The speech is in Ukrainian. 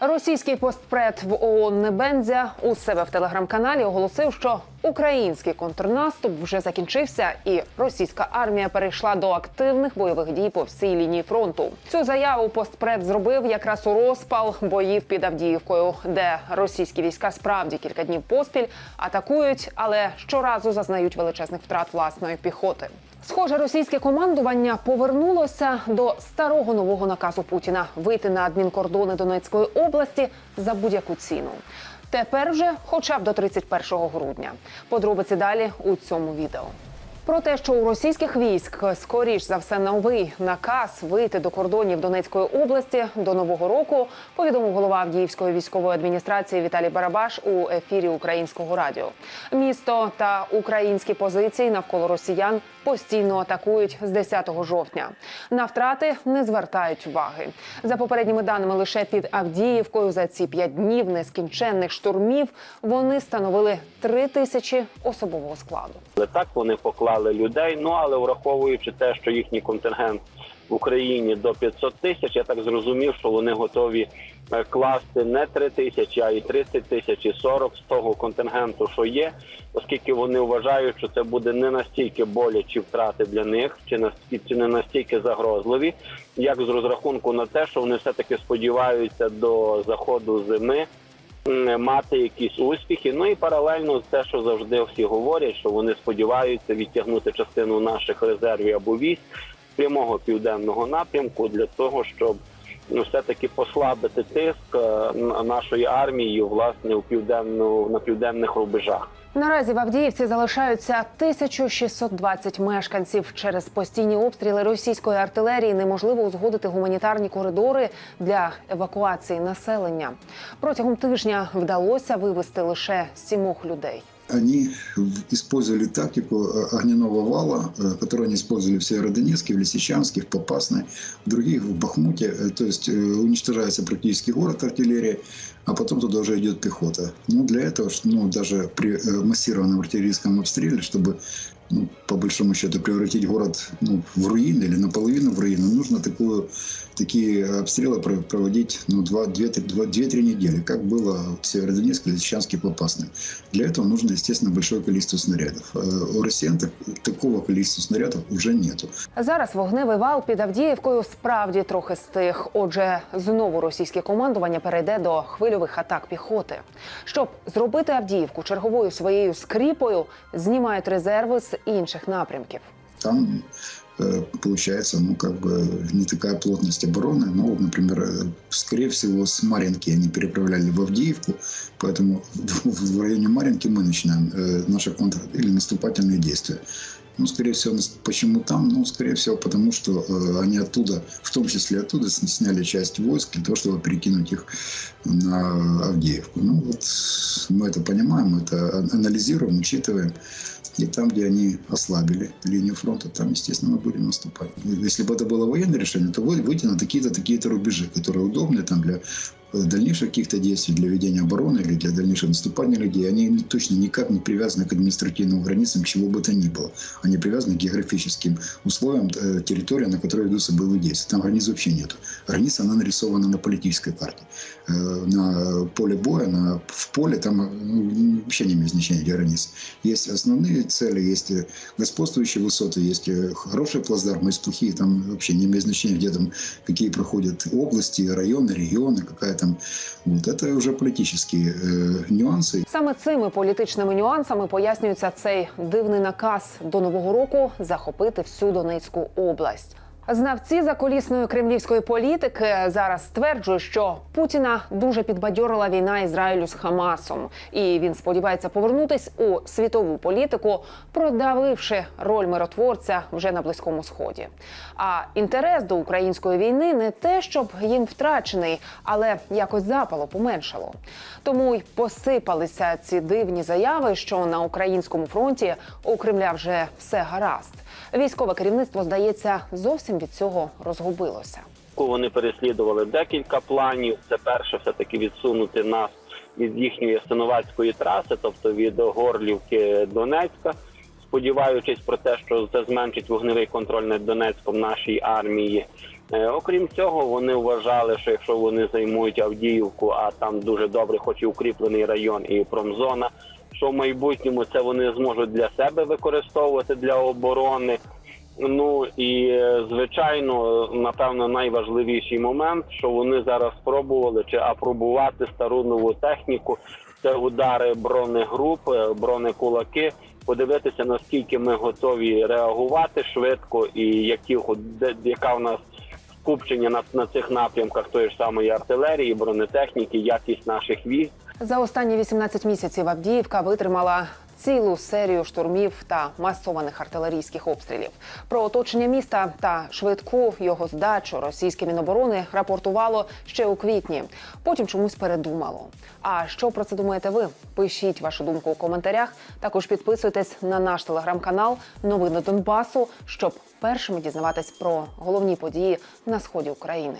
Російський постпред в ООН Небензя у себе в телеграм-каналі оголосив, що український контрнаступ вже закінчився, і російська армія перейшла до активних бойових дій по всій лінії фронту. Цю заяву постпред зробив якраз у розпал боїв під Авдіївкою, де російські війська справді кілька днів поспіль атакують, але щоразу зазнають величезних втрат власної піхоти. Схоже, російське командування повернулося до старого нового наказу Путіна вийти на адмінкордони Донецької області за будь-яку ціну. Тепер вже хоча б до 31 грудня. Подробиці далі у цьому відео. Про те, що у російських військ скоріш за все новий наказ вийти до кордонів Донецької області до нового року, повідомив голова Авдіївської військової адміністрації Віталій Барабаш у ефірі Українського радіо. Місто та українські позиції навколо росіян постійно атакують з 10 жовтня. На втрати не звертають уваги. За попередніми даними, лише під Авдіївкою за ці п'ять днів нескінченних штурмів вони становили три тисячі особового складу. Але так вони поклали людей. Ну але враховуючи те, що їхній контингент в Україні до 500 тисяч, я так зрозумів, що вони готові е, класти не 3 тисячі, а й 30 тисяч, і 40 з того контингенту, що є, оскільки вони вважають, що це буде не настільки болячі втрати для них, чи настільки не настільки загрозливі, як з розрахунку на те, що вони все таки сподіваються до заходу зими мати якісь успіхи. Ну і паралельно те, що завжди всі говорять, що вони сподіваються відтягнути частину наших резервів або військ прямого південного напрямку для того, щоб ну все таки послабити тиск е, нашої армії власне у південну на південних рубежах. Наразі в Авдіївці залишаються 1620 мешканців. Через постійні обстріли російської артилерії неможливо узгодити гуманітарні коридори для евакуації населення. Протягом тижня вдалося вивести лише сімох людей. Они использовали тактику э, огненного вала, э, которую они использовали в Северодонецке, в Лисичанске, в Попасной, в других, в Бахмуте. Э, То есть уничтожается практически город артиллерии, а потом туда уже идет пехота. Ну, для этого, ну, даже при массированном артиллерийском обстреле, чтобы ну, по большому счету превратить город ну, в руины или наполовину в руину, нужно такую, такие обстрелы про- проводить ну, 2-3 недели, как было в Северодонецке, Лисичанске, Попасной. Для этого нужно, естественно, большое количество снарядов. Э, У россиян так- такого количества снарядов уже нету. Зараз вогневий вал під Авдіївкою справді трохи стих. Отже, знову російське командування перейде до хвильових атак піхоти. Щоб зробити Авдіївку черговою своєю скріпою, знімають резерви з інших напрямків. Там э, получается, ну, как бы не такая плотность обороны. Ну, вот, например, э, скорее всего, с Маринки они переправляли в Авдеевку, поэтому в районе Маринки мы начинаем э, наши контр- или наступательные действия. Ну, скорее всего, почему там? Ну, скорее всего, потому что э, они оттуда, в том числе оттуда, сняли часть войск для того, чтобы перекинуть их на Авдеевку. Ну, вот мы это понимаем, это анализируем, учитываем. И там, где они ослабили линию фронта, там, естественно, мы будем наступать. Если бы это было военное решение, то вы- выйти на такие-то, такие-то рубежи, которые удобны там для э, дальнейших каких-то действий, для ведения обороны или для дальнейшего наступания людей, они точно никак не привязаны к административным границам, чего бы то ни было. Они привязаны к географическим условиям э, территории, на которой ведутся боевые действия. Там границ вообще нет. Граница, она нарисована на политической карте. Э, На поле боя, на, в поле, там э, ну, вообще не имеет значения, где граница. Есть основные цели, есть господствующие высоты, есть хорошие плацдармы, есть плохие, там вообще не имеет значения, где там, какие проходят области, районы, регионы, какая там. Вот это уже политические э, нюансы. Саме цими політичними нюансами пояснюється цей дивний наказ до нового року захопити всю Донецьку область. Знавці заколісної кремлівської політики зараз стверджують, що Путіна дуже підбадьорила війна Ізраїлю з Хамасом, і він сподівається повернутись у світову політику, продавивши роль миротворця вже на близькому сході. А інтерес до української війни не те, щоб їм втрачений, але якось запало поменшало. Тому й посипалися ці дивні заяви, що на українському фронті у Кремля вже все гаразд. Військове керівництво, здається, зовсім від цього розгубилося. Вони переслідували декілька планів. Це перше, все таки відсунути нас від їхньої Синовацької траси, тобто від Горлівки Донецька, сподіваючись про те, що це зменшить вогневий контроль над Донецьком нашій армії. Е, Окрім цього, вони вважали, що якщо вони займуть Авдіївку, а там дуже добре, хоч і укріплений район і промзона, що в майбутньому це вони зможуть для себе використовувати для оборони. Ну і е, звичайно, напевно, найважливіший момент, що вони зараз спробували чи апробувати стару нову техніку. Це удари бронегруп, е, бронекулаки. Подивитися наскільки ми готові реагувати швидко, і які яка в нас скупчення на, на цих напрямках тої ж самої артилерії, бронетехніки, якість наших військ. За останні 18 місяців Авдіївка витримала цілу серію штурмів та масованих артилерійських обстрілів. Про оточення міста та швидку його здачу російське міноборони рапортувало ще у квітні. Потім чомусь передумало. А що про це думаєте ви? Пишіть вашу думку у коментарях. Також підписуйтесь на наш телеграм-канал Новини Донбасу, щоб першими дізнаватись про головні події на сході України.